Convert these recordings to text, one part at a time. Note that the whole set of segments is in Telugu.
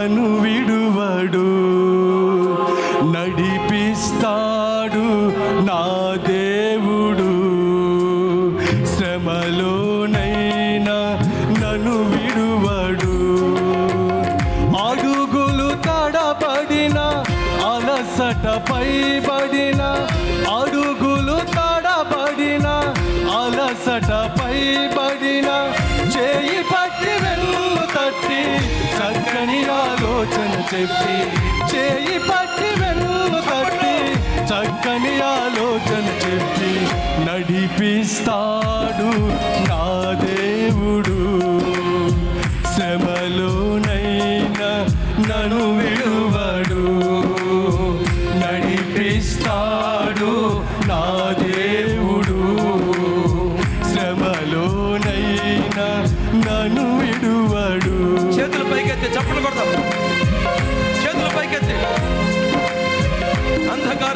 నన్ను విడువడు నడిపిస్తాడు నా దేవుడు. శ్రమలోనైనా నన్ను విడువడు. అడుగులు తడబడిన అలసట పైబడిన చెప్పి చేయి పట్టి వెళ్ళు కట్టి చక్కని ఆలోచన చెప్పి నడిపిస్తాడు నా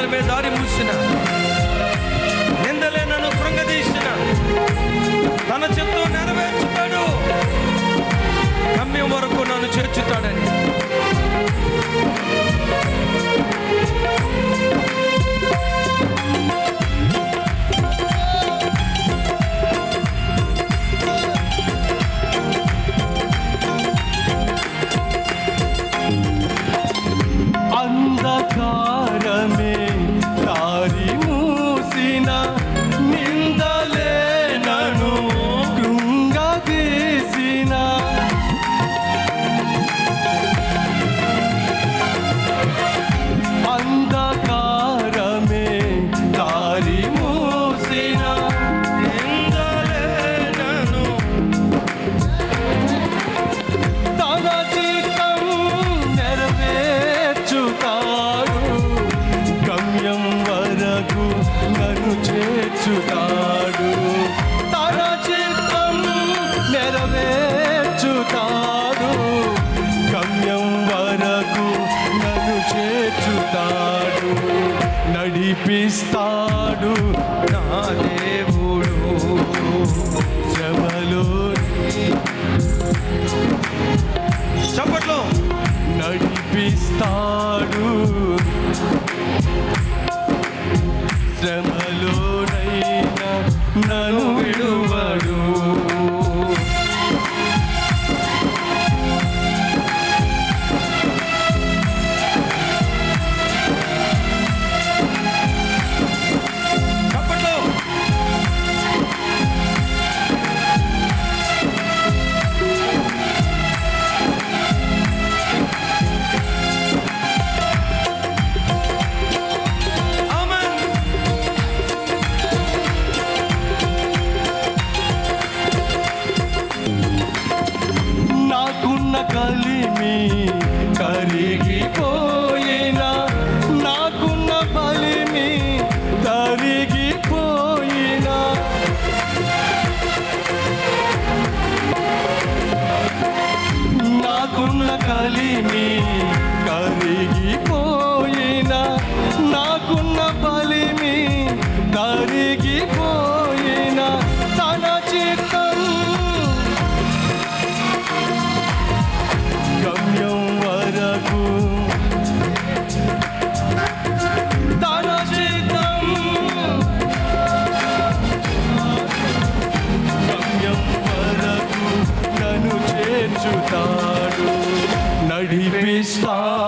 పాదాల మీద దారి మూసిన. నిందలే నన్ను కృంగదీసిన. తన చెత్త నెరవేర్చుతాడు. గమ్యం వరకు నన్ను చేర్చుతాడని. காரமே నడిపిస్తాడు నా దేవుడు. చెబలో చప్పట్లో. నడిపిస్తాడు está.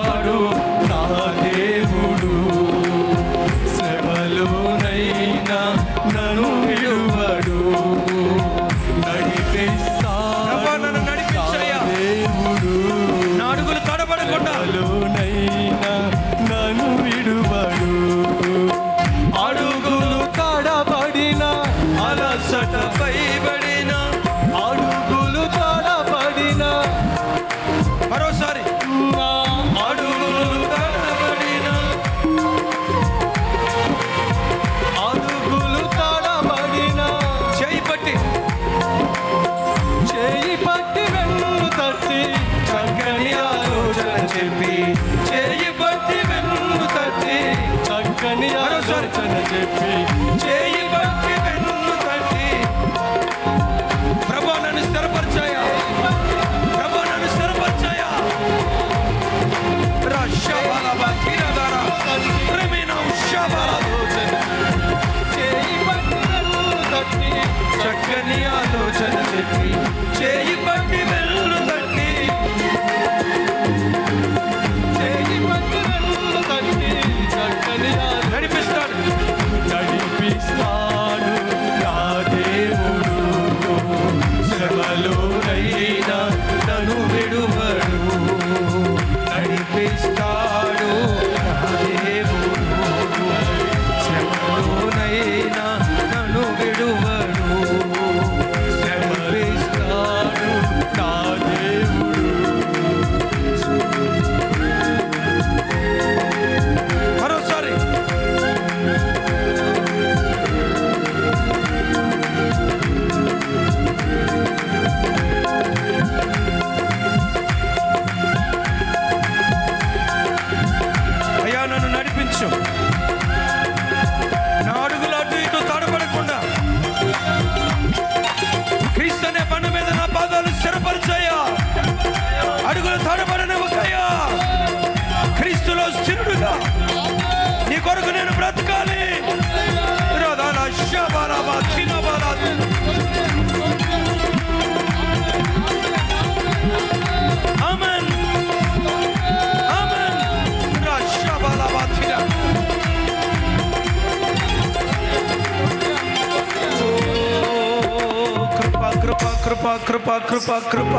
కృప కృప కృప కృప కృప కృప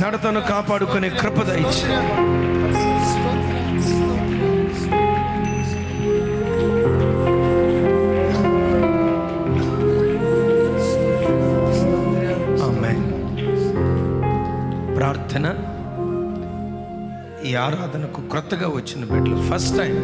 నడతను కాపాడుకునే కృప దయచి ఆరాధనకు క్రొత్తగా వచ్చిన బిడ్డలు. First time